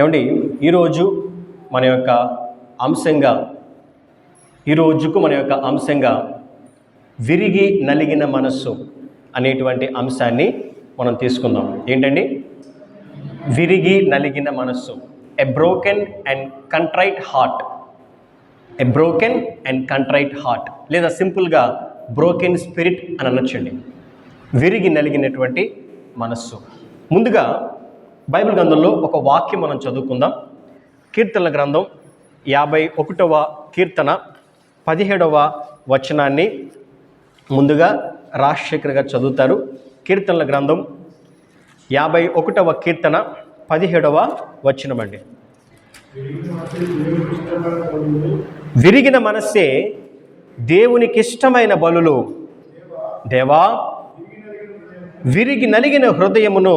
ఏమండి? ఈరోజు మన యొక్క అంశంగా ఈ రోజుకు మన యొక్క అంశంగా విరిగి నలిగిన మనస్సు అనేటువంటి అంశాన్ని మనం తీసుకుందాం. ఏంటండి? విరిగి నలిగిన మనస్సు. A broken and contrite heart a broken and contrite heart లేదా సింపుల్గా బ్రోకెన్ స్పిరిట్ అని అనొచ్చండి. విరిగి నలిగినటువంటి మనస్సు. ముందుగా బైబిల్ గ్రంథంలో ఒక వాక్యం మనం చదువుకుందాం. కీర్తనల గ్రంథం యాభై ఒకటవ కీర్తన పదిహేడవ వచనాన్ని ముందుగా రాజశేఖర్ గారు చదువుతారు. కీర్తనల గ్రంథం యాభై ఒకటవ కీర్తన పదిహేడవ వచనమండి విరిగిన మనస్సే దేవునికి ఇష్టమైన బలులు. దేవా విరిగి నలిగిన హృదయమును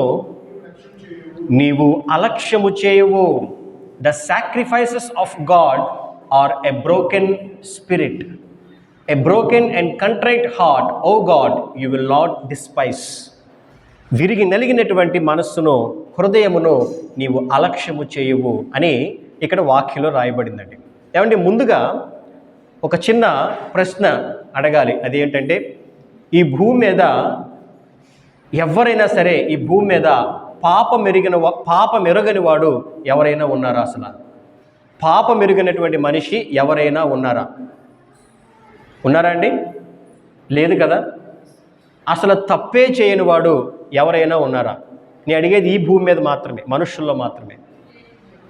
నీవు అలక్ష్యము చేయవు. The sacrifices of God are a broken spirit a broken and contrite heart O God you will not despise విరిగి నలిగినటువంటి మనస్సును హృదయమును నీవు అలక్ష్యము చేయవు అని ఇక్కడ వాక్యంలో రాయబడిందండి. ఏమంటే ముందుగా ఒక చిన్న ప్రశ్న అడగాలి. అదేంటంటే ఈ భూమి మీద ఎవరైనా సరే ఈ భూమి మీద పాపం మెరిగిన పాప మెరుగని వాడు ఎవరైనా ఉన్నారా అసలు? పాప మెరుగినటువంటి మనిషి ఎవరైనా ఉన్నారా? ఉన్నారా అండి? లేదు కదా? అసలు తప్పే చేయని వాడు ఎవరైనా ఉన్నారా? నేను అడిగేది ఈ భూమి మీద మాత్రమే మనుషుల్లో మాత్రమే.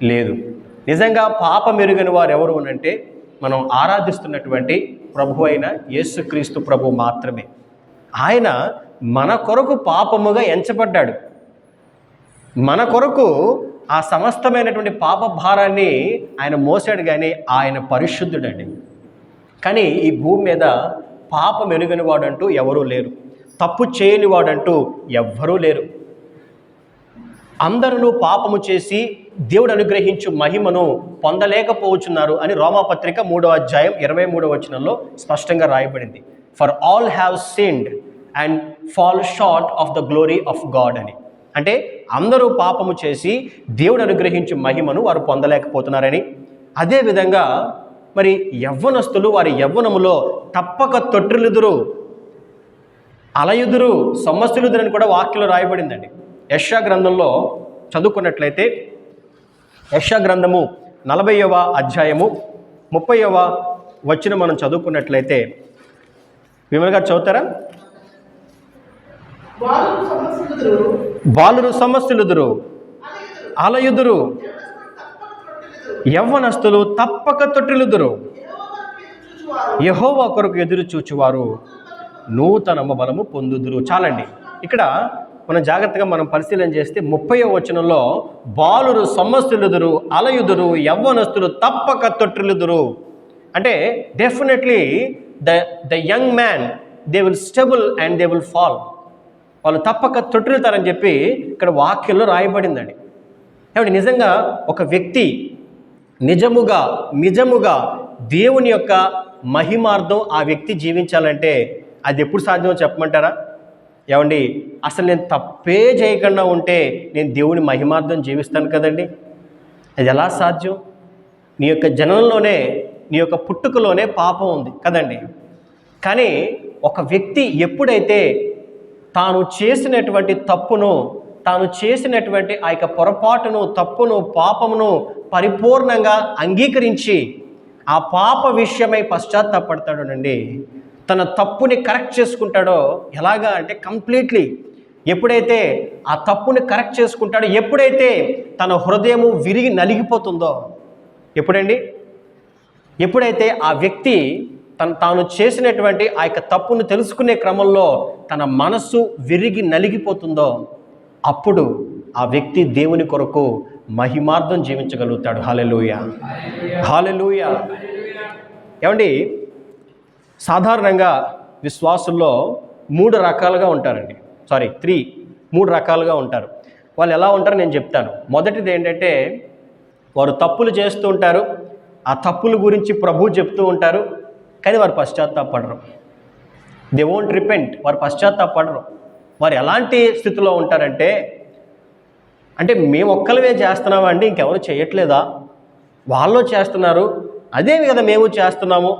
లేదు. నిజంగా పాప మెరుగని వారు ఎవరు అంటే మనం ఆరాధిస్తున్నటువంటి ప్రభు అయిన యేసుక్రీస్తు ప్రభు మాత్రమే. ఆయన మన కొరకు పాపముగా ఎంచబడ్డాడు. మన కొరకు ఆ సమస్తమైనటువంటి పాప భారాన్ని ఆయన మోసాడు కానీ ఆయన పరిశుద్ధుడండి. కానీ ఈ భూమి మీద పాపం ఎరుగని వాడంటూ ఎవరూ లేరు. తప్పు చేయని వాడంటూ ఎవ్వరూ లేరు. అందరూ పాపము చేసి దేవుడు అనుగ్రహించు మహిమను పొందలేకపోవచ్చున్నారు అని రోమాపత్రిక మూడవ అధ్యాయం ఇరవై మూడవ వచనంలో స్పష్టంగా రాయబడింది. For all have sinned and fall short of the glory of God అని. అంటే అందరూ పాపము చేసి దేవుడు అనుగ్రహించు మహిమను వారు పొందలేకపోతున్నారని. అదేవిధంగా మరి యవ్వనస్తులు వారి యవ్వనములో తప్పక తొట్టిల్లుదురు అలయుదురు సమస్యలుదురని కూడా వాక్యంలో రాయబడిందండి. యశా గ్రంథంలో చదువుకున్నట్లయితే యశా గ్రంథము నలభైవ అధ్యాయము ముప్పైవ వచ్చిన మనం చదువుకున్నట్లయితే విమల్ గారు చదువుతారా బాలురు సమస్యలుదురు. అలయుదురు యవ్వనస్తులు తప్పక తొట్టిలుదురు. యహోవా కొరకు ఎదురు చూచువారు. నూతన బలము పొందుదురు. చాలండి. ఇక్కడ మనం జాగ్రత్తగా మనం పరిశీలన చేస్తే ముప్పై వచనంలో బాలురు సమస్యలుదురు అలయుదురు యవ్వనస్తులు తప్పక తొట్టిలుదురు. అంటే definitely the the young man they will stumble and they will fall వాళ్ళు తప్పక తొట్టిల్తారని చెప్పి ఇక్కడ వాక్యంలో రాయబడిందండి. కాబట్టి నిజంగా ఒక వ్యక్తి నిజముగా నిజముగా దేవుని యొక్క మహిమార్థం ఆ వ్యక్తి జీవించాలంటే అది ఎప్పుడు సాధ్యమో చెప్పమంటారా? ఏమండి అసలు నేను తప్పే చేయకుండా ఉంటే నేను దేవుని మహిమార్థం జీవిస్తాను కదండి? అది ఎలా సాధ్యం? నీ యొక్క జనంలోనే నీ యొక్క పుట్టుకలోనే పాపం ఉంది కదండి. కానీ ఒక వ్యక్తి ఎప్పుడైతే తాను చేసినటువంటి తప్పును తాను చేసినటువంటి ఆ యొక్క పొరపాటును తప్పును పాపమును పరిపూర్ణంగా అంగీకరించి ఆ పాప విషయమై పశ్చాత్తాపడతాడోనండి. తన తప్పుని కరెక్ట్ చేసుకుంటాడో ఎలాగా అంటే కంప్లీట్లీ ఎప్పుడైతే ఆ తప్పుని కరెక్ట్ చేసుకుంటాడో ఎప్పుడైతే తన హృదయము విరిగి నలిగిపోతుందో ఎప్పుడండి? ఎప్పుడైతే ఆ వ్యక్తి తన తాను చేసినటువంటి ఆ యొక్క తప్పును తెలుసుకునే క్రమంలో తన మనస్సు విరిగి నలిగిపోతుందో అప్పుడు ఆ వ్యక్తి దేవుని కొరకు మహిమార్థం జీవించగలుగుతాడు. హాలెలూయ హాలెలూయ ఏమండి? సాధారణంగా విశ్వాసుల్లో మూడు రకాలుగా ఉంటారండి. సారీ త్రీ మూడు రకాలుగా ఉంటారు. వాళ్ళు ఎలా ఉంటారో నేను చెప్తాను. మొదటిది ఏంటంటే వారు తప్పులు చేస్తూ ఉంటారు. ఆ తప్పుల గురించి ప్రభు చెప్తూ ఉంటారు. కానీ వారు పశ్చాత్తాపడరు. దే ఓంట్ రిపెంట్ వారు పశ్చాత్తాపడరు. వారు ఎలాంటి స్థితిలో ఉంటారంటే అంటే మేము ఒక్కలమే చేస్తున్నామా అండి? ఇంకెవరు చేయట్లేదా? వాళ్ళు చేస్తున్నారు. అదే కదా మేము చేస్తున్నాము.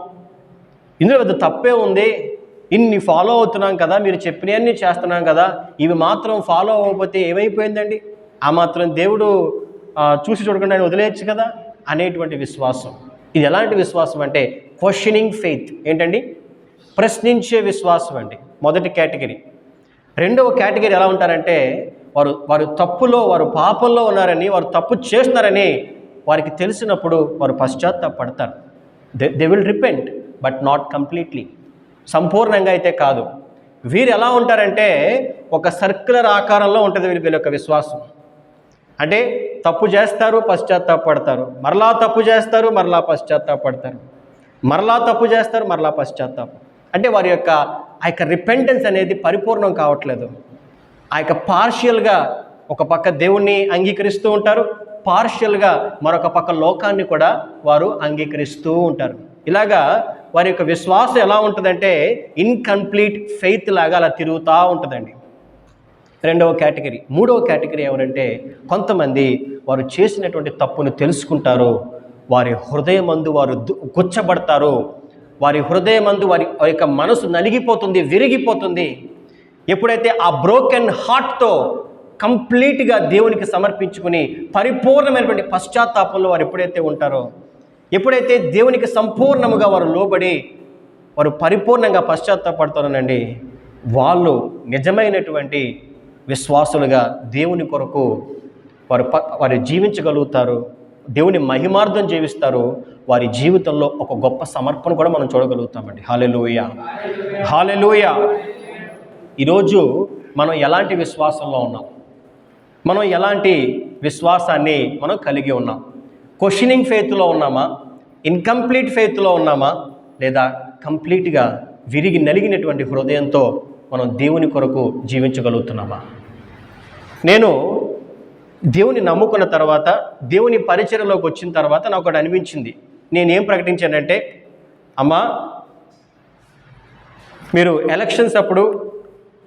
ఇందులో పెద్ద తప్పే ఉంది. ఇన్ని ఫాలో అవుతున్నాం కదా మీరు చెప్పినవన్నీ చేస్తున్నాం కదా ఇవి మాత్రం ఫాలో అవ్వకపోతే ఏమైపోయిందండి? ఆ మాత్రం దేవుడు చూసి చూడకుండా ఆయన వదిలేయచ్చు కదా అనేటువంటి విశ్వాసం. ఇది ఎలాంటి విశ్వాసం అంటే క్వశ్చనింగ్ ఫెయిత్ ఏంటండి? ప్రశ్నించే విశ్వాసం అండి. మొదటి కేటగిరీ. రెండవ కేటగిరీ ఎలా ఉంటారంటే వారు వారు తప్పులో వారు పాపంలో ఉన్నారని వారు తప్పు చేస్తున్నారని వారికి తెలిసినప్పుడు వారు పశ్చాత్తాపడతారు. They they will repent but not completely సంపూర్ణంగా అయితే కాదు. వీరు ఎలా ఉంటారంటే ఒక సర్క్యులర్ ఆకారంలో ఉంటుంది వీరి వీళ్ళ యొక్క విశ్వాసం. అంటే తప్పు చేస్తారు పశ్చాత్తాపడతారు. మరలా తప్పు చేస్తారు మరలా పశ్చాత్తాపడతారు. మరలా తప్పు చేస్తారు మరలా పశ్చాత్తాపం. అంటే వారి యొక్క ఆ యొక్క రిపెంటెన్స్ అనేది పరిపూర్ణం కావట్లేదు. ఆ యొక్క పార్షియల్గా ఒక పక్క దేవుణ్ణి అంగీకరిస్తూ ఉంటారు పార్షియల్గా మరొక పక్క లోకాన్ని కూడా వారు అంగీకరిస్తూ ఉంటారు. ఇలాగా వారి యొక్క విశ్వాసం ఎలా ఉంటుందంటే ఇన్కంప్లీట్ ఫెయిత్ లాగా అలా తిరుగుతూ ఉంటుందండి. రెండవ కేటగిరీ మూడవ కేటగిరీ ఎవరంటే కొంతమంది వారు చేసినటువంటి తప్పును తెలుసుకుంటారు వారి హృదయమందు వారు దు- గుచ్చబడతారు. వారి హృదయమందు వారి యొక్క మనసు నలిగిపోతుంది విరిగిపోతుంది. ఎప్పుడైతే ఆ బ్రోకెన్ హార్ట్తో కంప్లీట్గా దేవునికి సమర్పించుకుని పరిపూర్ణమైనటువంటి పశ్చాత్తాపంలో వారు ఎప్పుడైతే ఉంటారో ఎప్పుడైతే దేవునికి సంపూర్ణముగా వారు లోబడి వారు పరిపూర్ణంగా పశ్చాత్తాపడతారనండి వాళ్ళు నిజమైనటువంటి విశ్వాసులుగా దేవుని కొరకు వారు ప వారు జీవించగలుగుతారు. దేవుని మహిమార్థం జీవిస్తారు వారి జీవితంలో ఒక గొప్ప సమర్పణ కూడా మనం చూడగలుగుతామండి. హాలెలూయ హాలెలూయ ఈరోజు మనం ఎలాంటి విశ్వాసంలో ఉన్నాం? మనం ఎలాంటి విశ్వాసాన్ని మనం కలిగి ఉన్నాం? క్వశ్చనింగ్ ఫెయిత్లో ఉన్నామా? ఇన్కంప్లీట్ ఫెయిత్లో ఉన్నామా? లేదా కంప్లీట్గా విరిగి నలిగినటువంటి హృదయంతో మనం దేవుని కొరకు జీవించగలుగుతున్నామా? నేను దేవుని నమ్ముకున్న తర్వాత దేవుని పరిచయలోకి వచ్చిన తర్వాత నాకు ఒకటి అనిపించింది. నేనేం ప్రకటించానంటే అమ్మా మీరు ఎలక్షన్స్ అప్పుడు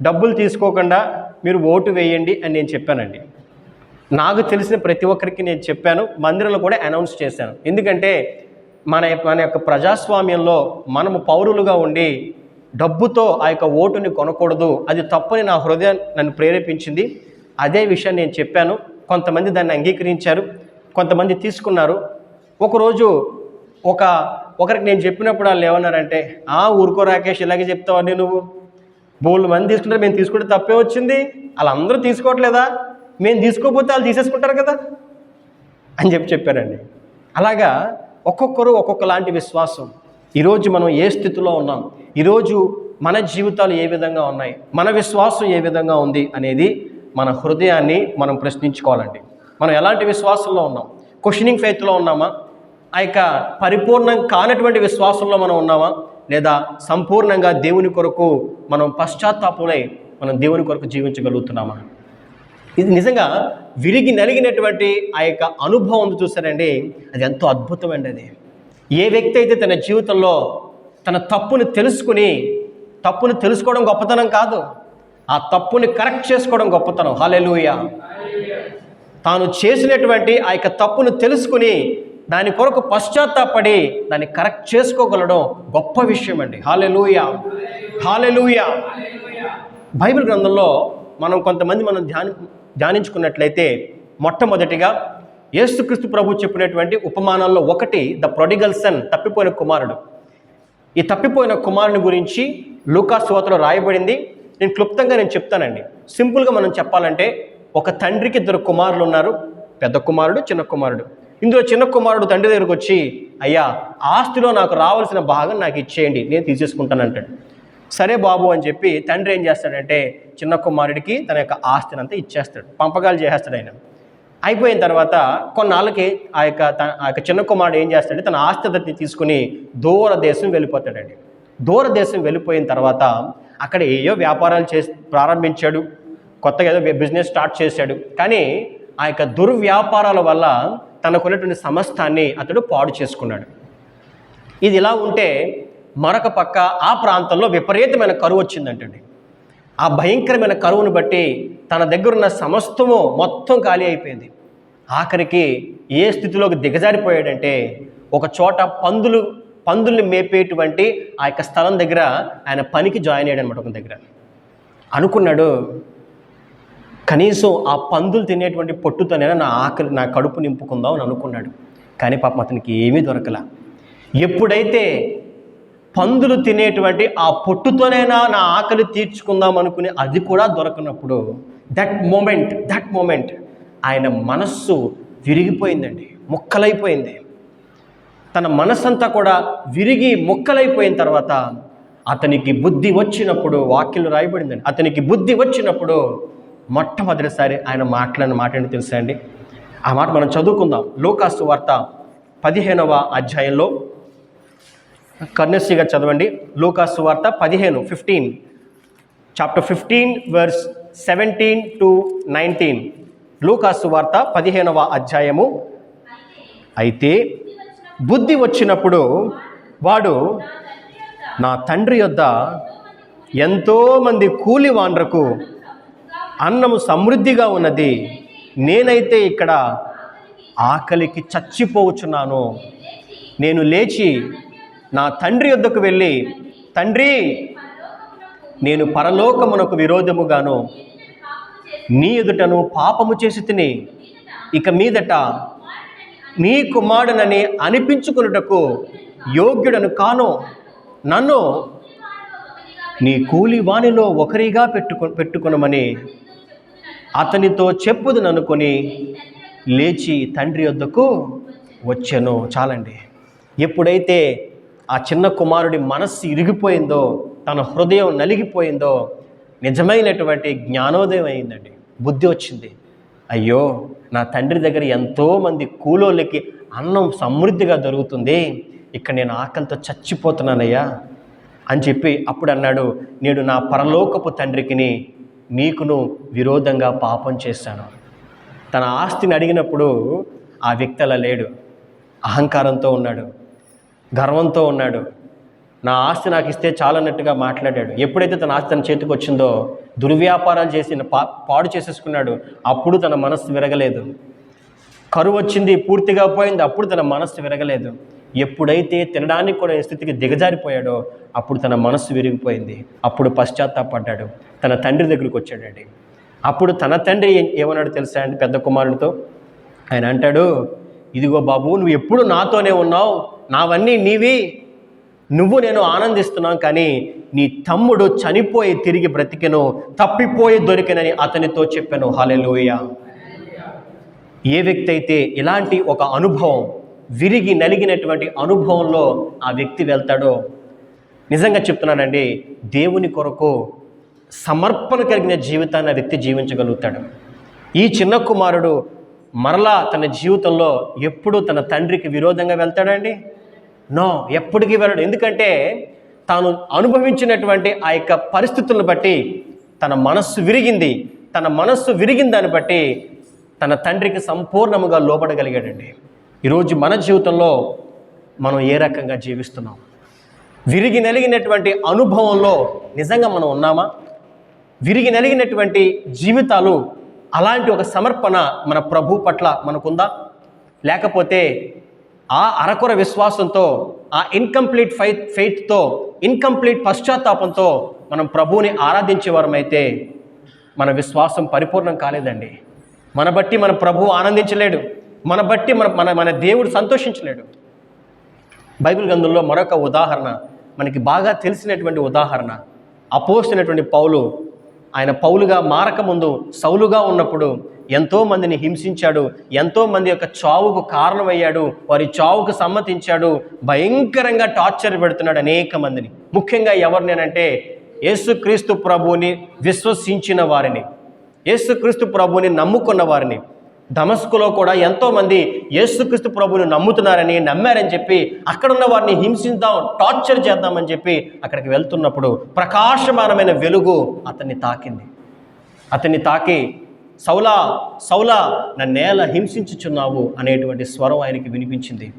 డబ్బులు తీసుకోకుండా మీరు ఓటు వేయండి అని నేను చెప్పానండి. నాకు తెలిసిన ప్రతి ఒక్కరికి నేను చెప్పాను మందిరంలో కూడా అనౌన్స్ చేశాను. ఎందుకంటే మన మన యొక్క ప్రజాస్వామ్యంలో మనము పౌరులుగా ఉండి డబ్బుతో ఆ యొక్క ఓటుని కొనకూడదు అది తప్పని నా హృదయం నన్ను ప్రేరేపించింది. అదే విషయం నేను చెప్పాను. కొంతమంది దాన్ని అంగీకరించారు కొంతమంది తీసుకున్నారు. ఒకరోజు ఒక ఒకరికి నేను చెప్పినప్పుడు వాళ్ళు ఏమన్నారంటే ఆ ఊరుకో రాకేష్ ఇలాగే చెప్తావని నువ్వు. బోళ్ళు మంది తీసుకుంటారు మేము తీసుకుంటే తప్పే వచ్చింది. వాళ్ళందరూ తీసుకోవట్లేదా? మేము తీసుకోకపోతే వాళ్ళు తీసేసుకుంటారు కదా. అని చెప్పి చెప్పారండి. అలాగా ఒక్కొక్కరు ఒక్కొక్క లాంటి విశ్వాసం. ఈరోజు మనం ఏ స్థితిలో ఉన్నాం? ఈరోజు మన జీవితాలు ఏ విధంగా ఉన్నాయి? మన విశ్వాసం ఏ విధంగా ఉంది అనేది మన హృదయాన్ని మనం ప్రశ్నించుకోవాలండి. మనం ఎలాంటి విశ్వాసంలో ఉన్నాం? క్వశ్చనింగ్ ఫెయిత్లో ఉన్నామా? ఆ యొక్క పరిపూర్ణం కానటువంటి విశ్వాసంలో మనం ఉన్నామా? లేదా సంపూర్ణంగా దేవుని కొరకు మనం పశ్చాత్తాపంలో మనం దేవుని కొరకు జీవించగలుగుతున్నామా? ఇది నిజంగా విరిగి నలిగినటువంటి ఆ యొక్క అనుభవం ఉంది చూసారండి. అది ఎంతో అద్భుతమండి అది. ఏ వ్యక్తి అయితే తన జీవితంలో తన తప్పుని తెలుసుకుని తప్పును తెలుసుకోవడం గొప్పతనం కాదు. ఆ తప్పుని కరెక్ట్ చేసుకోవడం గొప్పతనం. హాలెలూయ తాను చేసినటువంటి ఆ యొక్క తప్పును తెలుసుకుని దాని కొరకు పశ్చాత్తాపడి దాన్ని కరెక్ట్ చేసుకోగలడం గొప్ప విషయం అండి హాలెలూయ హాలెలూయ బైబిల్ గ్రంథంలో మనం కొంతమంది మనం ధ్యాని ధ్యానించుకున్నట్లయితే మొట్టమొదటిగా యేసుక్రీస్తు ప్రభు చెప్పినటువంటి ఉపమానాల్లో ఒకటి ద ప్రొడిగల్ సన్ తప్పిపోయిన కుమారుడు. ఈ తప్పిపోయిన కుమారుని గురించి లూకా సువార్తలో రాయబడింది. నేను క్లుప్తంగా నేను చెప్తానండి. సింపుల్గా మనం చెప్పాలంటే ఒక తండ్రికి ఇద్దరు కుమారులు ఉన్నారు. పెద్ద కుమారుడు చిన్న కుమారుడు. ఇందులో చిన్న కుమారుడు తండ్రి దగ్గరకు వచ్చి అయ్యా ఆస్తిలో నాకు రావాల్సిన భాగం నాకు ఇచ్చేయండి నేను తీసేసుకుంటానంటాడు. సరే బాబు అని చెప్పి తండ్రి ఏం చేస్తాడంటే చిన్న కుమారుడికి తన యొక్క ఆస్తిని అంతా ఇచ్చేస్తాడు. పంపకాలు చేసేస్తాడు ఆయన. అయిపోయిన తర్వాత కొన్నాళ్ళకి ఆ యొక్క తన ఆ యొక్క చిన్న కుమారుడు ఏం చేస్తాడంటే తన ఆస్తిని తీసుకుని దూర దేశం వెళ్ళిపోతాడండి. దూర దేశం వెళ్ళిపోయిన తర్వాత అక్కడ ఏయో వ్యాపారాలు చేసి ప్రారంభించాడు. కొత్తగా ఏదో బిజినెస్ స్టార్ట్ చేశాడు. కానీ ఆ యొక్క దుర్వ్యాపారాల వల్ల తనకున్నటువంటి సమస్తాన్ని అతడు పాడు చేసుకున్నాడు. ఇది ఇలా ఉంటే మరొక పక్క ఆ ప్రాంతంలో విపరీతమైన కరువు వచ్చిందంటండి. ఆ భయంకరమైన కరువును బట్టి తన దగ్గరున్న సమస్తము మొత్తం ఖాళీ అయిపోయింది. ఆఖరికి ఏ స్థితిలోకి దిగజారిపోయాడంటే ఒక చోట పందులు పందుల్ని మేపేటువంటి ఆ యొక్క స్థలం దగ్గర ఆయన పనికి జాయిన్ అయ్యాడు అనమాట ఒక దగ్గర. అనుకున్నాడు కనీసం ఆ పందులు తినేటువంటి పొట్టుతోనైనా నా ఆకలి నా కడుపు నింపుకుందాం అని అనుకున్నాడు. కానీ పాపం అతనికి ఏమీ దొరకల. ఎప్పుడైతే పందులు తినేటువంటి ఆ పొట్టుతోనైనా నా ఆకలి తీర్చుకుందాం అనుకుని అది కూడా దొరకనప్పుడు దట్ మూమెంట్ దట్ మూమెంట్ ఆయన మనస్సు విరిగిపోయిందండి ముక్కలైపోయింది. తన మనసంతా కూడా విరిగి మొక్కలైపోయిన తర్వాత అతనికి బుద్ధి వచ్చినప్పుడు వాక్యం రాయబడిందండి. అతనికి బుద్ధి వచ్చినప్పుడు మొట్టమొదటిసారి ఆయన మాట్లాడిన మాట ఏంటి తెలుసా అండి? ఆ మాట మనం చదువుకుందాం. లోకాసు వార్త పదిహేనవ అధ్యాయంలో కర్ణశ్రీగా చదవండి. లూకాసు వార్త పదిహేను fifteen chapter fifteen verse seventeen to nineteen లూకాసు వార్త పదిహేనవ అధ్యాయము. అయితే బుద్ధి వచ్చినప్పుడు వాడు నా తండ్రి యొద్ద ఎంతోమంది కూలి వాండ్రకు అన్నము సమృద్ధిగా ఉన్నది. నేనైతే ఇక్కడ ఆకలికి చచ్చిపోవచ్చున్నాను నేను లేచి నా తండ్రి యొద్దకు వెళ్ళి తండ్రి నేను పరలోకమునకు విరోధముగాను నీ ఎదుటను పాపము చేసి తిని ఇక మీదట నీ కుమారుడనని అనిపించుకున్నటకు యోగ్యుడను కాను. నన్ను నీ కూలివాణిలో ఒకరిగా పెట్టుకు పెట్టుకునమని అతనితో చెప్పుదననుకొని లేచి తండ్రి వద్దకు వచ్చాను. చాలండి. ఎప్పుడైతే ఆ చిన్న కుమారుడి మనస్సు ఇరిగిపోయిందో తన హృదయం నలిగిపోయిందో నిజమైనటువంటి జ్ఞానోదయం అయిందండి. బుద్ధి వచ్చింది. అయ్యో నా తండ్రి దగ్గర ఎంతోమంది కూలోళ్ళకి అన్నం సమృద్ధిగా దొరుకుతుంది. ఇక్కడ నేను ఆకలితో చచ్చిపోతున్నానయ్యా అని చెప్పి అప్పుడు అన్నాడు నేడు నా పరలోకపు తండ్రికిని నీకును విరోధంగా పాపం చేశాను. తన ఆస్తిని అడిగినప్పుడు ఆ వ్యక్తి అలా లేడు. అహంకారంతో ఉన్నాడు గర్వంతో ఉన్నాడు. నా ఆస్తి నాకు ఇస్తే చాలన్నట్టుగా మాట్లాడాడు. ఎప్పుడైతే తన ఆస్తి తన చేతికి వచ్చిందో దుర్వ్యాపారాలు చేసి పా పాడు చేసేసుకున్నాడు. అప్పుడు తన మనస్సు విరగలేదు. కరువు వచ్చింది పూర్తిగా పోయింది అప్పుడు తన మనస్సు విరగలేదు. ఎప్పుడైతే తినడానికి కూడా స్థితికి దిగజారిపోయాడో అప్పుడు తన మనస్సు విరిగిపోయింది. అప్పుడు పశ్చాత్తాపడ్డాడు. తన తండ్రి దగ్గరికి వచ్చాడండి. అప్పుడు తన తండ్రి ఏమన్నాడు తెలుసా అండి పెద్ద కుమారుడితో ఆయన అంటాడు ఇదిగో బాబు నువ్వు ఎప్పుడు నాతోనే ఉన్నావు. నావన్నీ నీవి. నువ్వు నేను ఆనందిస్తున్నాం కానీ నీ తమ్ముడు చనిపోయి తిరిగి బ్రతికెను తప్పిపోయి దొరికినని అతనితో చెప్పాను. హాలెలూయ ఏ వ్యక్తి అయితే ఇలాంటి ఒక అనుభవం విరిగి నలిగినటువంటి అనుభవంలో ఆ వ్యక్తి వెళ్తాడో నిజంగా చెప్తున్నానండి దేవుని కొరకు సమర్పణ కలిగిన జీవితాన్ని ఆ వ్యక్తి జీవించగలుగుతాడు. ఈ చిన్న కుమారుడు మరలా తన జీవితంలో ఎప్పుడూ తన తండ్రికి విరోధంగా వెళ్తాడండి నో ఎప్పటికీ వెళ్ళడు. ఎందుకంటే తాను అనుభవించినటువంటి ఆ యొక్క పరిస్థితులను బట్టి తన మనస్సు విరిగింది. తన మనస్సు విరిగిన దాన్ని బట్టి తన తండ్రికి సంపూర్ణముగా లోపడగలిగాడండి ఈరోజు మన జీవితంలో మనం ఏ రకంగా జీవిస్తున్నాం? విరిగి నలిగినటువంటి అనుభవంలో నిజంగా మనం ఉన్నామా? విరిగి నలిగినటువంటి జీవితాలు అలాంటి ఒక సమర్పణ మన ప్రభు పట్ల మనకుందా? లేకపోతే ఆ అరకొర విశ్వాసంతో ఆ ఇన్కంప్లీట్ ఫైత్ ఫెయిత్తో ఇన్కంప్లీట్ పశ్చాత్తాపంతో మనం ప్రభువుని ఆరాధించే వారమైతే మన విశ్వాసం పరిపూర్ణం కాలేదండి. మన బట్టి మన ప్రభువు ఆనందించలేడు. మన బట్టి మన మన మన దేవుడు సంతోషించలేడు. బైబిల్ గ్రంథంలో మరొక ఉదాహరణ మనకి బాగా తెలిసినటువంటి ఉదాహరణ అపోసినటువంటి పౌలు ఆయన పౌలుగా మారకముందు సౌలుగా ఉన్నప్పుడు ఎంతో మందిని హింసించాడు ఎంతో మంది యొక్క చావుకు కారణమయ్యాడు వారి చావుకు సమ్మతించాడు భయంకరంగా టార్చర్ పెడుతున్నాడు అనేక మందిని. ముఖ్యంగా ఎవరినేనంటే యేసుక్రీస్తు ప్రభువుని విశ్వసించిన వారిని యేసుక్రీస్తు ప్రభువుని నమ్ముకున్న వారిని. దమస్కులో కూడా ఎంతోమంది యేసుక్రీస్తు ప్రభుని నమ్ముతున్నారని నమ్మారని చెప్పి అక్కడున్న వారిని హింసిద్దాం టార్చర్ చేద్దామని చెప్పి అక్కడికి వెళ్తున్నప్పుడు ప్రకాశమానమైన వెలుగు అతన్ని తాకింది. అతన్ని తాకి సౌలా సౌలా నా నేల హింసించుచున్నావు? అనేటువంటి స్వరం ఆయనకి వినిపించింది.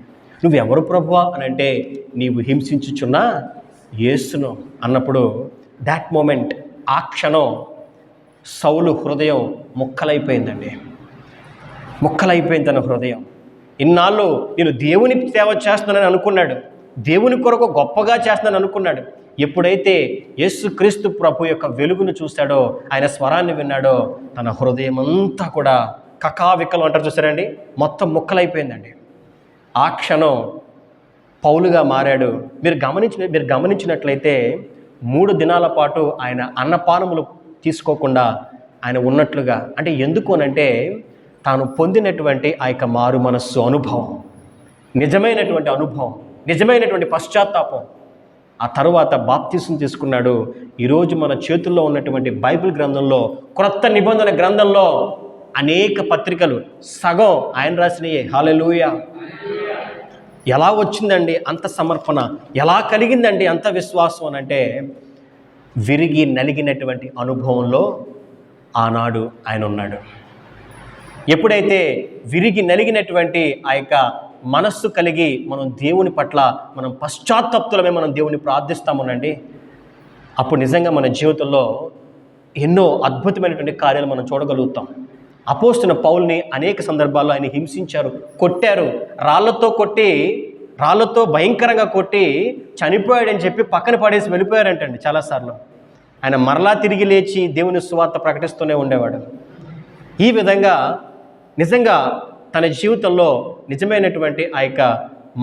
నువ్వెవరు ప్రభువా? అని అంటే నీవు హింసించుచున్నా యేసును. అన్నప్పుడు దాట్ మూమెంట్ ఆ క్షణం సౌలు హృదయం ముక్కలైపోయిందండి. ముక్కలైపోయింది తన హృదయం. ఇన్నాళ్ళు నేను దేవుని సేవ చేస్తున్నానని అనుకున్నాడు. దేవుని కొరకు గొప్పగా చేస్తున్నానని అనుకున్నాడు. ఎప్పుడైతే యేసుక్రీస్తు ప్రభు యొక్క వెలుగును చూశాడో ఆయన స్వరాన్ని విన్నాడో తన హృదయం అంతా కూడా కకావికలం అంటారు చూసారండి మొత్తం ముక్కలైపోయిందండి. ఆ క్షణం పౌలుగా మారాడు. మీరు గమనించిన మీరు గమనించినట్లయితే మూడు దినాల పాటు ఆయన అన్నపానములు తీసుకోకుండా ఆయన ఉన్నట్లుగా అంటే ఎందుకు అనంటే తాను పొందినటువంటి ఆ యొక్క మారు మనస్సు అనుభవం నిజమైనటువంటి అనుభవం నిజమైనటువంటి పశ్చాత్తాపం. ఆ తర్వాత బాప్తిసం తీసుకున్నాడు. ఈరోజు మన చేతుల్లో ఉన్నటువంటి బైబిల్ గ్రంథంలో క్రొత్త నిబంధన గ్రంథంలో అనేక పత్రికలు సగం ఆయన రాసినయే. హాలెలూయ ఎలా వచ్చిందండి అంత సమర్పణ? ఎలా కలిగిందండి అంత విశ్వాసం అని అంటే విరిగి నలిగినటువంటి అనుభవంలో ఆనాడు ఆయన ఉన్నాడు. ఎప్పుడైతే విరిగి నలిగినటువంటి ఆ యొక్క మనస్సు కలిగి మనం దేవుని పట్ల మనం పశ్చాత్తప్తులమే మనం దేవుని ప్రార్థిస్తామనండి అప్పుడు నిజంగా మన జీవితంలో ఎన్నో అద్భుతమైనటువంటి కార్యాలు మనం చూడగలుగుతాం. అపోస్తున్న పౌల్ని అనేక సందర్భాల్లో ఆయన హింసించారు కొట్టారు రాళ్ళతో కొట్టి రాళ్ళతో భయంకరంగా కొట్టి చనిపోయాడని చెప్పి పక్కన పడేసి వెళ్ళిపోయారంటండి చాలాసార్లు. ఆయన మరలా తిరిగి లేచి దేవుని సువార్త ప్రకటిస్తూనే ఉండేవాడు. ఈ విధంగా నిజంగా తన జీవితంలో నిజమైనటువంటి ఆ యొక్క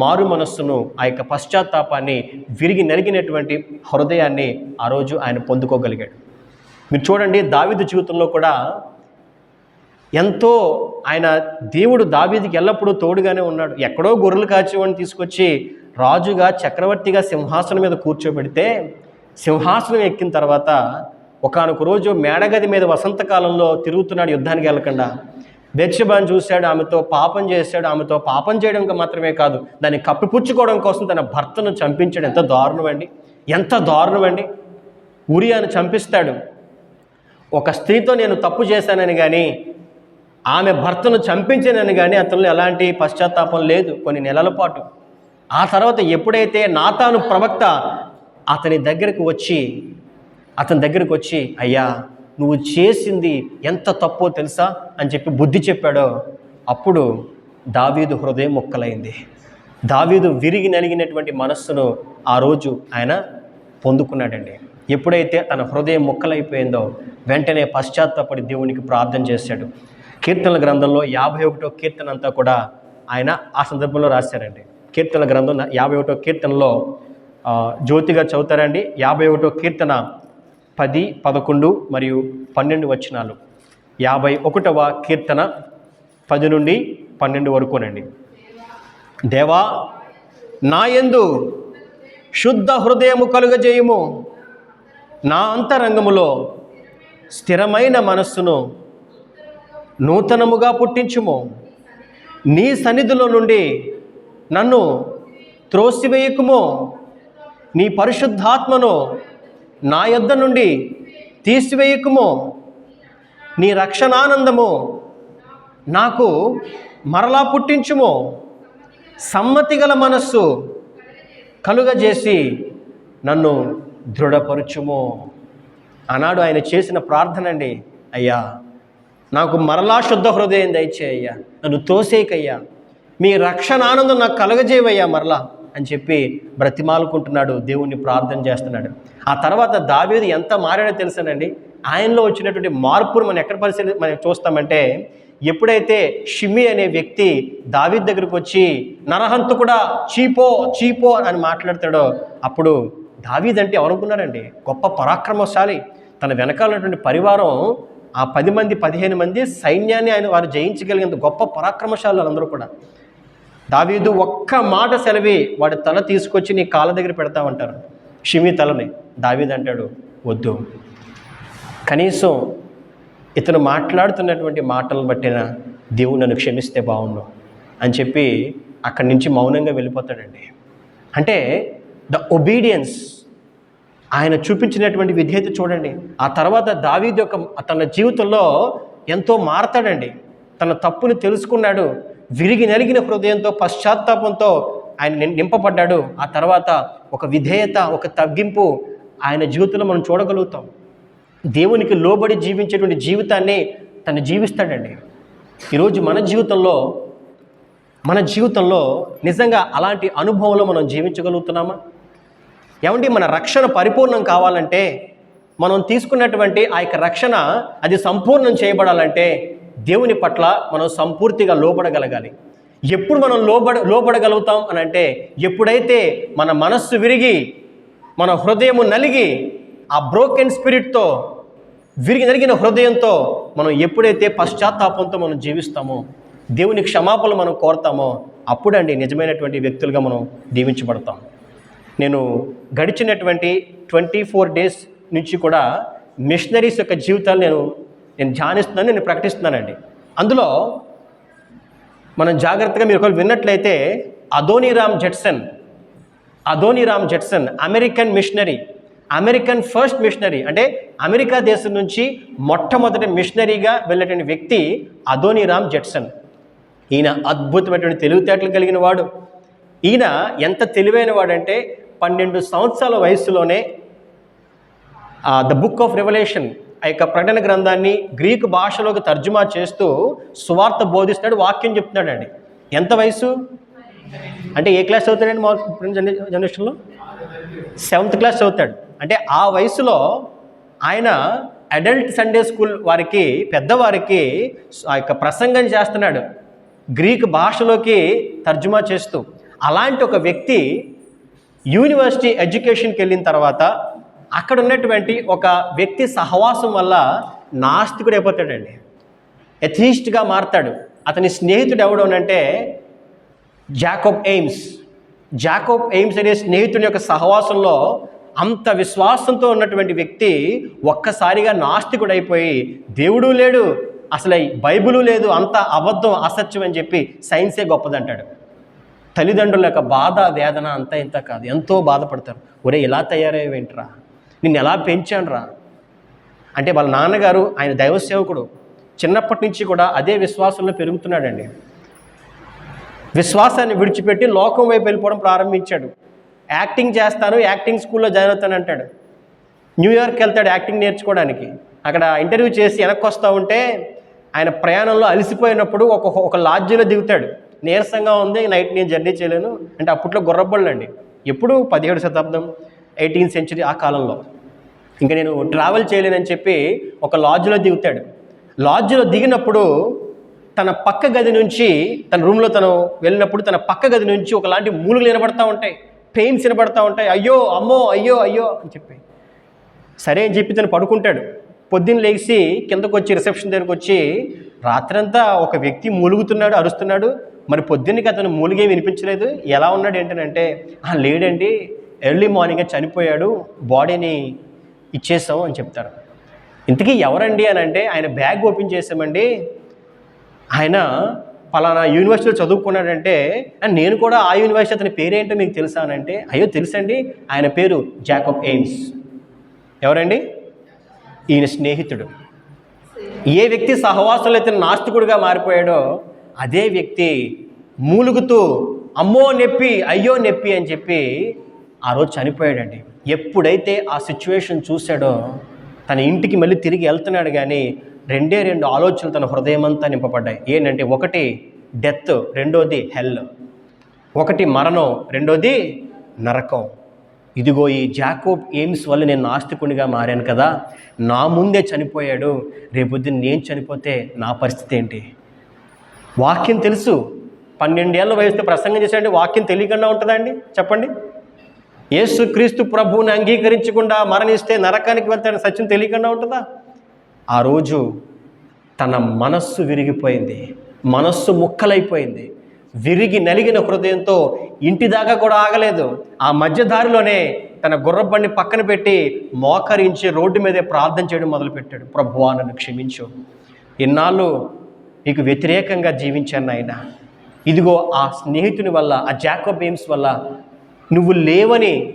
మారు మనస్సును ఆ యొక్క పశ్చాత్తాపాన్ని విరిగి నలిగినటువంటి హృదయాన్ని ఆ రోజు ఆయన పొందుకోగలిగాడు. మీరు చూడండి దావిదు జీవితంలో కూడా ఎంతో ఆయన దేవుడు దావీదికి ఎల్లప్పుడూ తోడుగానే ఉన్నాడు. ఎక్కడో గొర్రెలు కాచేవాడిని తీసుకొచ్చి రాజుగా చక్రవర్తిగా సింహాసనం మీద కూర్చోబెడితే సింహాసనం ఎక్కిన తర్వాత ఒకానొక రోజు మేడగది మీద వసంతకాలంలో తిరుగుతున్నాడు యుద్ధానికి వెళ్ళకుండా. బెత్షెబాను చూశాడు ఆమెతో పాపం చేశాడు ఆమెతో పాపం చేయడం మాత్రమే కాదు దాన్ని కప్పిపుచ్చుకోవడం కోసం తన భర్తను చంపించాడు ఎంత దారుణం అండి. ఎంత దారుణం అండి. ఉరియాను చంపిస్తాడు. ఒక స్త్రీతో నేను తప్పు చేశానని కానీ ఆమె భర్తను చంపించానని కానీ అతను ఎలాంటి పశ్చాత్తాపం లేదు కొన్ని నెలల పాటు. ఆ తర్వాత ఎప్పుడైతే నాతాను ప్రవక్త అతని దగ్గరకు వచ్చి అతని దగ్గరకు వచ్చి అయ్యా నువ్వు చేసింది ఎంత తప్పో తెలుసా? అని చెప్పి బుద్ధి చెప్పాడో. అప్పుడు దావీదు హృదయం మొక్కలైంది. దావీదు విరిగి నలిగినటువంటి మనస్సును ఆ రోజు ఆయన పొందుకున్నాడండి. ఎప్పుడైతే తన హృదయం ముక్కలైపోయిందో వెంటనే పశ్చాత్తాపడి దేవునికి ప్రార్థన చేశాడు. కీర్తనల గ్రంథంలో యాభై ఒకటో కీర్తన అంతా కూడా ఆయన ఆ సందర్భంలో రాశారండి. కీర్తనల గ్రంథం యాభై ఒకటో కీర్తనలో జ్యోతిగా చదువుతారండి యాభై ఒకటో కీర్తన పది పదకొండు మరియు పన్నెండు వచనాలు. యాభై ఒకటవ కీర్తన పది నుండి పన్నెండు వరకునండి దేవా నాయందు శుద్ధ హృదయము కలుగజేయుము. నా అంతరంగములో స్థిరమైన మనస్సును నూతనముగా పుట్టించుము. నీ సన్నిధిలో నుండి నన్ను త్రోసివేయకుము. నీ పరిశుద్ధాత్మను నా యొద్ద నుండి తీసివేయకుము. నీ రక్షణానందము నాకు మరలా పుట్టించుము. సమ్మతి గల మనస్సు కలుగజేసి నన్ను దృఢపరచుము. అన్నాడు ఆయన చేసిన ప్రార్థన అండి అయ్యా నాకు మరలా శుద్ధ హృదయం దయచేయ్యా నన్ను తోసేకయ్యా. మీ రక్షణ ఆనందం నాకు కలగజేవయ్యా మరలా. అని చెప్పి బ్రతిమాలుకుంటున్నాడు దేవుణ్ణి ప్రార్థన చేస్తున్నాడు. ఆ తర్వాత దావీదు ఎంత మారాడో తెలుసానండి? ఆయనలో వచ్చినటువంటి మార్పును మనం ఎక్కడ పరిశీలి మనం చూస్తామంటే ఎప్పుడైతే షిమి అనే వ్యక్తి దావీద్ దగ్గరకు వచ్చి నరహంతు కూడా చీపో చీపో అని మాట్లాడతాడో అప్పుడు దావీద్ అంటే ఎవరనుకున్నారండి? గొప్ప పరాక్రమశాలి. తన వెనకాల ఉన్నటువంటి పరివారం ఆ పది మంది పదిహేను మంది సైన్యాన్ని ఆయన వారు జయించగలిగినంత గొప్ప పరాక్రమశాలు అందరూ కూడా. దావీదు ఒక్క మాట సెలవి వాడి తల తీసుకొచ్చి నీ కాళ్ళ దగ్గర పెడతామంటారు షిమి తలని. దావీదు అంటాడు వద్దు. కనీసం ఇతను మాట్లాడుతున్నటువంటి మాటలను బట్టిన దేవుడు నన్ను క్షమిస్తే బాగుండు అని చెప్పి అక్కడి నుంచి మౌనంగా వెళ్ళిపోతాడండి. అంటే ద ఒబీడియన్స్ ఆయన చూపించినటువంటి విధేయత చూడండి. ఆ తర్వాత దావీద్ యొక్క తన జీవితంలో ఎంతో మారతాడండి. తన తప్పుని తెలుసుకున్నాడు. విరిగి నలిగిన హృదయంతో పశ్చాత్తాపంతో ఆయన నింపబడ్డాడు. ఆ తర్వాత ఒక విధేయత ఒక తగ్గింపు ఆయన జీవితంలో మనం చూడగలుగుతాం. దేవునికి లోబడి జీవించేటువంటి జీవితాన్ని తను జీవిస్తాడండి. ఈరోజు మన జీవితంలో మన జీవితంలో నిజంగా అలాంటి అనుభవంలో మనం జీవించగలుగుతున్నామా? ఏమండి మన రక్షణ పరిపూర్ణం కావాలంటే మనం తీసుకున్నటువంటి ఆ యొక్క రక్షణ అది సంపూర్ణం చేయబడాలంటే దేవుని పట్ల మనం సంపూర్తిగా లోబడగలగాలి. ఎప్పుడు మనం లోబడ లోబడగలుగుతాం అని అంటే ఎప్పుడైతే మన మనస్సు విరిగి మన హృదయము నలిగి ఆ బ్రోకెన్ స్పిరిట్తో విరిగి నలిగిన హృదయంతో మనం ఎప్పుడైతే పశ్చాత్తాపంతో మనం జీవిస్తామో దేవుని క్షమాపణలు మనం కోరతామో అప్పుడండి నిజమైనటువంటి వ్యక్తులుగా మనం దీవించబడతాం. నేను గడిచినటువంటి ట్వంటీ ఫోర్ డేస్ నుంచి కూడా మిషనరీస్ యొక్క జీవితాలు నేను నేను ధ్యానిస్తున్నాను నేను ప్రకటిస్తున్నానండి. అందులో మనం జాగ్రత్తగా మీరు ఒకవేళ విన్నట్లయితే Adoniram Judson Adoniram Judson American missionary American first missionary అంటే అమెరికా దేశం నుంచి మొట్టమొదటి మిషనరీగా వెళ్ళేటువంటి వ్యక్తి అదోనిరామ్ జెట్సన్. ఈయన అద్భుతమైనటువంటి తెలివితేటలు కలిగిన వాడు. ఈయన ఎంత తెలివైన వాడంటే పన్నెండు సంవత్సరాల వయసులోనే ద బుక్ ఆఫ్ రెవల్యూషన్ ఆ యొక్క ప్రకటన గ్రంథాన్ని గ్రీకు భాషలోకి తర్జుమా చేస్తూ సువార్త బోధిస్తున్నాడు వాక్యం చెప్తున్నాడండి. ఎంత వయసు? అంటే ఏ క్లాస్ చదువుతాడండి మా జనరేషన్లో? సెవెంత్ క్లాస్ చదువుతాడు. అంటే ఆ వయసులో ఆయన అడల్ట్ సండే స్కూల్ వారికి పెద్దవారికి ఆ యొక్క ప్రసంగం చేస్తున్నాడు. గ్రీక్ భాషలోకి తర్జుమా చేస్తూ. అలాంటి ఒక వ్యక్తి యూనివర్సిటీ ఎడ్యుకేషన్కి వెళ్ళిన తర్వాత అక్కడ ఉన్నటువంటి ఒక వ్యక్తి సహవాసం వల్ల నాస్తికుడు అయిపోతాడండి. ఎథీస్ట్గా మారతాడు. అతని స్నేహితుడు ఎవడు అంటే జాకోబ్ ఎయిమ్స్. జాకోబ్ ఎయిమ్స్ అనే స్నేహితుని యొక్క సహవాసంలో అంత విశ్వాసంతో ఉన్నటువంటి వ్యక్తి ఒక్కసారిగా నాస్తికుడు అయిపోయి దేవుడు లేడు అసలు బైబిలు లేదు అంత అబద్ధం అసత్యం అని చెప్పి సైన్సే గొప్పదంటాడు. తల్లిదండ్రుల యొక్క బాధ వేదన అంతా ఇంత కాదు. ఎంతో బాధపడతారు. ఒరే ఇలా తయారయ్యేవేంట్రా? నిన్ను ఎలా పెంచానురా అంటే వాళ్ళ నాన్నగారు ఆయన దైవ సేవకుడు. చిన్నప్పటి నుంచి కూడా అదే విశ్వాసంలో పెరుగుతున్నాడండి. విశ్వాసాన్ని విడిచిపెట్టి లోకం వైపు వెళ్ళిపోవడం ప్రారంభించాడు. యాక్టింగ్ చేస్తాను యాక్టింగ్ స్కూల్లో జాయిన్ అవుతాను అంటాడు న్యూయార్క్ వెళ్తాడు యాక్టింగ్ నేర్చుకోవడానికి. అక్కడ ఇంటర్వ్యూ చేసి వెనక్కి వస్తూ ఉంటే ఆయన ప్రయాణంలో అలసిపోయినప్పుడు ఒక ఒక లాడ్జీలో దిగుతాడు. నీరసంగా ఉంది నైట్ నేను జర్నీ చేయలేను. అంటే అప్పట్లో గుర్రబళ్ళు అండి ఎప్పుడు పదిహేడు శతాబ్దం ఎయిటీన్త్ సెంచరీ ఆ కాలంలో. ఇంకా నేను ట్రావెల్ చేయలేనని చెప్పి ఒక లాడ్జ్లో దిగుతాడు. లాడ్జ్లో దిగినప్పుడు తన పక్క గది నుంచి తన రూమ్లో తను వెళ్ళినప్పుడు తన పక్క గది నుంచి ఒకలాంటి మూలుగులు వినబడతా ఉంటాయి. పెయిన్స్ వినబడతా ఉంటాయి. అయ్యో అమ్మో అయ్యో అయ్యో అని చెప్పి. సరే అని చెప్పి తను పడుకుంటాడు. పొద్దున్న లేచి కిందకు వచ్చి రిసెప్షన్ దగ్గరకు వచ్చి రాత్రంతా ఒక వ్యక్తి మూలుగుతున్నాడు అరుస్తున్నాడు. మరి పొద్దున్నకి అతను మూలిగే వినిపించలేదు. ఎలా ఉన్నాడు ఏంటంటే "ఆ, లేడండి ఎర్లీ మార్నింగ్ చనిపోయాడు. బాడీని ఇచ్చేసాం అని చెప్తారు. ఇంతకీ ఎవరండి అని అంటే ఆయన బ్యాగ్ ఓపెన్ చేసామండి. ఆయన పలానా యూనివర్సిటీలో చదువుకున్నాడంటే నేను కూడా ఆ యూనివర్సిటీ అతని పేరేంటో మీకు తెలుసా అని అంటే అయ్యో తెలుసండి ఆయన పేరు జాకబ్ ఎయిమ్స్. ఎవరండి? ఈయన స్నేహితుడు. ఏ వ్యక్తి సహవాసంలో అయితే నాస్తికుడిగా మారిపోయాడో అదే వ్యక్తి మూలుగుతూ అమ్మో నొప్పి అయ్యో నొప్పి అని చెప్పి ఆ రోజు చనిపోయాడండి. ఎప్పుడైతే ఆ సిచ్యువేషన్ చూశాడో తన ఇంటికి మళ్ళీ తిరిగి వెళ్తున్నాడు కానీ రెండే రెండు ఆలోచనలు తన హృదయం అంతా నింపబడ్డాయి. ఏంటంటే ఒకటి డెత్ రెండోది హెల్. ఒకటి మరణం రెండోది నరకం. ఇదిగో ఈ జాకోబ్ ఎయిమ్స్ వల్ల నేను నాస్తికునిగా మారాను కదా. నా ముందే చనిపోయాడు. రేపొద్దున నేను చనిపోతే నా పరిస్థితి ఏంటి? వాక్యం తెలుసు. పన్నెండేళ్ళ వయసుతో ప్రసంగం చేశాడంటే వాక్యం తెలియకుండా ఉంటుందా అండి? చెప్పండి. యేసుక్రీస్తు ప్రభువుని అంగీకరించకుండా మరణిస్తే నరకానికి వెళ్తాడని సత్యం తెలియకుండా ఉంటుందా? ఆ రోజు తన మనస్సు విరిగిపోయింది. మనస్సు ముక్కలైపోయింది. విరిగి నలిగిన హృదయంతో ఇంటి దాకా కూడా ఆగలేదు. ఆ మధ్య దారిలోనే తన గుర్రబండి పక్కన పెట్టి మోకరించి రోడ్డు మీదే ప్రార్థన చేయడం మొదలుపెట్టాడు. ప్రభువా నన్ను క్షమించు. ఇన్నాళ్ళు నీకు వ్యతిరేకంగా జీవించాను ఆయన ఇదిగో ఆ స్నేహితుని వల్ల ఆ జాకో బీమ్స్ వల్ల నువ్వు లేవని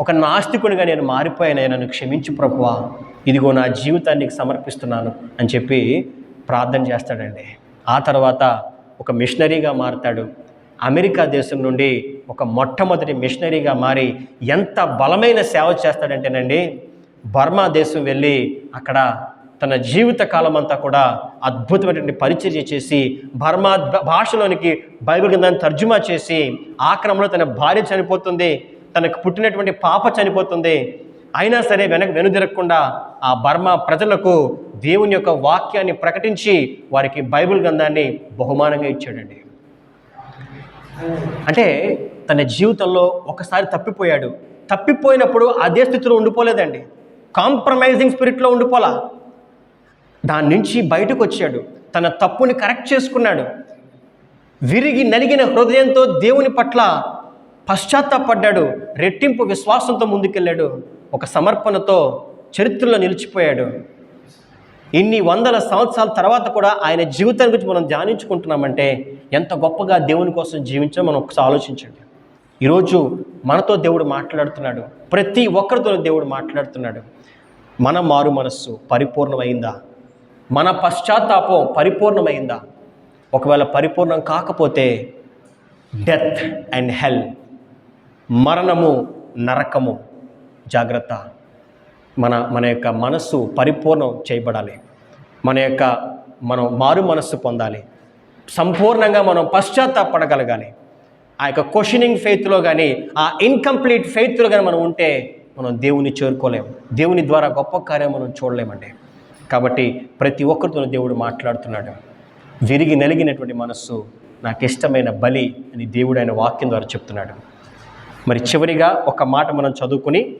ఒక నాస్తికునిగా నేను మారిపోయాను నన్ను క్షమించు ప్రభువా. ఇదిగో నా జీవితాన్ని సమర్పిస్తున్నాను అని చెప్పి ప్రార్థన చేస్తాడండి. ఆ తర్వాత ఒక మిషనరీగా మారుతాడు. అమెరికా దేశం నుండి ఒక మొట్టమొదటి మిషనరీగా మారి ఎంత బలమైన సేవ చేస్తాడంటేనండి బర్మా దేశం వెళ్ళి అక్కడ తన జీవిత కాలం అంతా కూడా అద్భుతమైనటువంటి పరిచర్య చేసి బర్మా భాషలోనికి బైబిల్ గ్రంథాన్ని తర్జుమా చేసి ఆ క్రమంలో తన భార్య చనిపోతుంది తనకు పుట్టినటువంటి పాప చనిపోతుంది. అయినా సరే వెనక వెనుదిరగకుండా ఆ బర్మా ప్రజలకు దేవుని యొక్క వాక్యాన్ని ప్రకటించి వారికి బైబిల్ గ్రంథాన్ని బహుమానంగా ఇచ్చాడండి. అంటే తన జీవితంలో ఒకసారి తప్పిపోయాడు. తప్పిపోయినప్పుడు అదే స్థితిలో ఉండిపోలేదండి. కాంప్రమైజింగ్ స్పిరిట్లో ఉండిపోలా. దాని నుంచి బయటకు వచ్చాడు. తన తప్పుని కరెక్ట్ చేసుకున్నాడు. విరిగి నలిగిన హృదయంతో దేవుని పట్ల పశ్చాత్తాపడ్డాడు. రెట్టింపు విశ్వాసంతో ముందుకెళ్ళాడు. ఒక సమర్పణతో చరిత్రలో నిలిచిపోయాడు. ఇన్ని వందల సంవత్సరాల తర్వాత కూడా ఆయన జీవితాన్ని గురించి మనం ధ్యానించుకుంటున్నామంటే ఎంత గొప్పగా దేవుని కోసం జీవించో మనం ఒకసారి ఆలోచించండి. ఈరోజు మనతో దేవుడు మాట్లాడుతున్నాడు. ప్రతి ఒక్కరితో దేవుడు మాట్లాడుతున్నాడు. మన మారు మనస్సు పరిపూర్ణమైందా? మన పశ్చాత్తాపం పరిపూర్ణమైందా? ఒకవేళ పరిపూర్ణం కాకపోతే డెత్ అండ్ హెల్ మరణము నరకము. జాగ్రత్త. మన మన యొక్క మనస్సు పరిపూర్ణం చేయబడాలి. మన యొక్క మనం మారు మనస్సు పొందాలి. సంపూర్ణంగా మనం పశ్చాత్తాపడగలగాలి. ఆ యొక్క క్వశ్చనింగ్ ఫెయిత్లో కానీ ఆ ఇన్కంప్లీట్ ఫెయిత్లో కానీ మనం ఉంటే మనం దేవుని చేరుకోలేము దేవుని ద్వారా గొప్ప కార్యం మనం చూడలేమండి. కాబట్టి ప్రతి ఒక్కరితో దేవుడు మాట్లాడుతున్నాడు. విరిగి నలిగినటువంటి మనస్సు నాకు ఇష్టమైన బలి అని దేవుడు ఆయన వాక్యం ద్వారా చెప్తున్నాడు. మరి చివరిగా ఒక మాట మనం చదువుకుని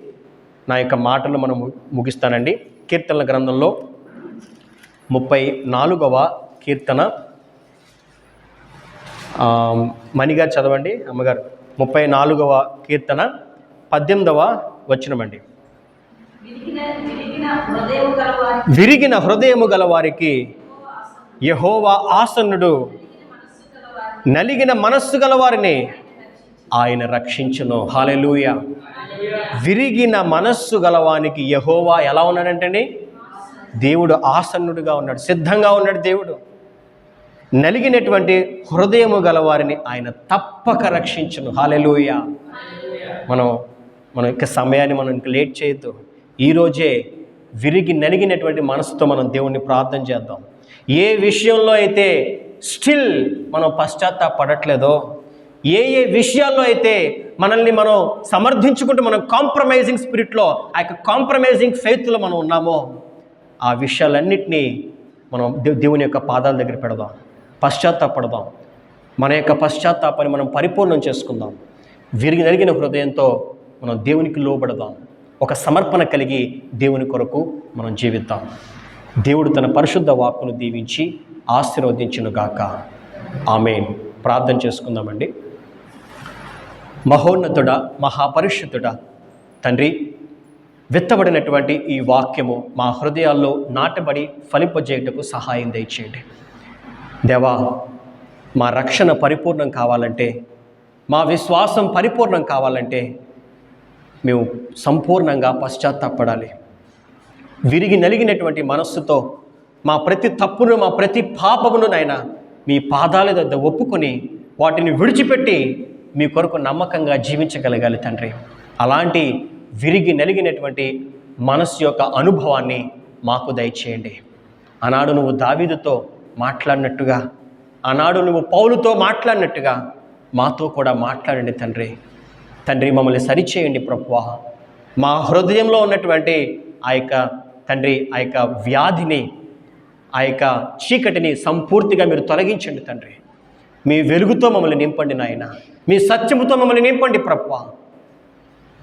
నా యొక్క మాటలు మనం ము- ముగిస్తానండి. కీర్తనల గ్రంథంలో ముప్పై నాలుగవ కీర్తన. మణిగారు చదవండి. అమ్మగారు ముప్పై నాలుగవ కీర్తన పద్దెనిమిదవ వచనమండి. విరిగిన హృదయము గలవారికి యహోవా ఆసన్నుడు నలిగిన మనస్సు గలవారిని ఆయన రక్షించును. హాలెలూయ విరిగిన మనస్సు గలవానికి యహోవా ఎలా ఉన్నాడంటండి? దేవుడు ఆసన్నుడుగా ఉన్నాడు సిద్ధంగా ఉన్నాడు దేవుడు. నలిగినటువంటి హృదయము గలవారిని ఆయన తప్పక రక్షించును. హాలెలూయ మనం మన యొక్క సమయాన్ని మనం ఇంకా లేట్ చేయొద్దు. ఈరోజే విరిగి నలిగినటువంటి మనసుతో మనం దేవుణ్ణి ప్రార్థన చేద్దాం. ఏ విషయంలో అయితే స్టిల్ మనం పశ్చాత్తాపడట్లేదో ఏ ఏ విషయాల్లో అయితే మనల్ని మనం సమర్థించుకుంటూ మనం కాంప్రమైజింగ్ స్పిరిట్లో ఆ యొక్క కాంప్రమైజింగ్ ఫెయిత్లో మనం ఉన్నామో ఆ విషయాలన్నింటినీ మనం దేవుని యొక్క పాదాల దగ్గర పెడదాం. పశ్చాత్తాపడదాం. మన యొక్క పశ్చాత్తాపాన్ని మనం పరిపూర్ణం చేసుకుందాం. విరిగి నలిగిన హృదయంతో మనం దేవునికి లోబడదాం. ఒక సమర్పణ కలిగి దేవుని కొరకు మనం జీవిద్దాం. దేవుడు తన పరిశుద్ధ వాక్కును దీవించి ఆశీర్వదించునుగాక. ఆమె ప్రార్థన చేసుకుందామండి. మహోన్నతుడ మహాపరిశుద్ధుడ తండ్రి విత్తబడినటువంటి ఈ వాక్యము మా హృదయాల్లో నాటబడి ఫలింపజేయటకు సహాయం దయచేయండి. దేవా మా రక్షణ పరిపూర్ణం కావాలంటే మా విశ్వాసం పరిపూర్ణం కావాలంటే మేము సంపూర్ణంగా పశ్చాత్తాపడాలి. విరిగి నలిగినటువంటి మనస్సుతో మా ప్రతి తప్పును మా ప్రతి పాపమును నాయన మీ పాదాల దగ్గర ఒప్పుకొని వాటిని విడిచిపెట్టి మీ కొరకు నమ్మకంగా జీవించగలగాలి తండ్రి. అలాంటి విరిగి నలిగినటువంటి మనస్సు యొక్క అనుభవాన్ని మాకు దయచేయండి. ఆనాడు నువ్వు దావీదుతో మాట్లాడినట్టుగా ఆనాడు నువ్వు పౌలుతో మాట్లాడినట్టుగా మాతో కూడా మాట్లాడండి తండ్రి. తండ్రి మమ్మల్ని సరిచేయండి ప్రభువా. మా హృదయంలో ఉన్నటువంటి ఆ యొక్క తండ్రి ఆ యొక్క వ్యాధిని ఆ యొక్క చీకటిని సంపూర్తిగా మీరు తొలగించండి తండ్రి. మీ వెలుగుతో మమ్మల్ని నింపండి నాయన. మీ సత్యముతో మమ్మల్ని నింపండి ప్రభు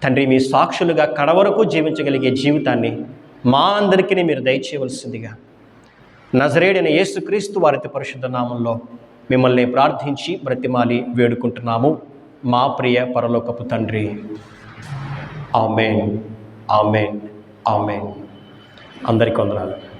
తండ్రి మీ సాక్షులుగా కడవరకు జీవించగలిగే జీవితాన్ని మా అందరికీ మీరు దయచేయవలసిందిగా. నజరేడైన యేసుక్రీస్తు వారి పరిశుద్ధ నామంలో మిమ్మల్ని ప్రార్థించి బ్రతిమాలి వేడుకుంటున్నాము. మా ప్రియ పరలోకపు తండ్రి. ఆమెన్. ఆమెన్. ఆమెన్. అందరికీ వందనాలు.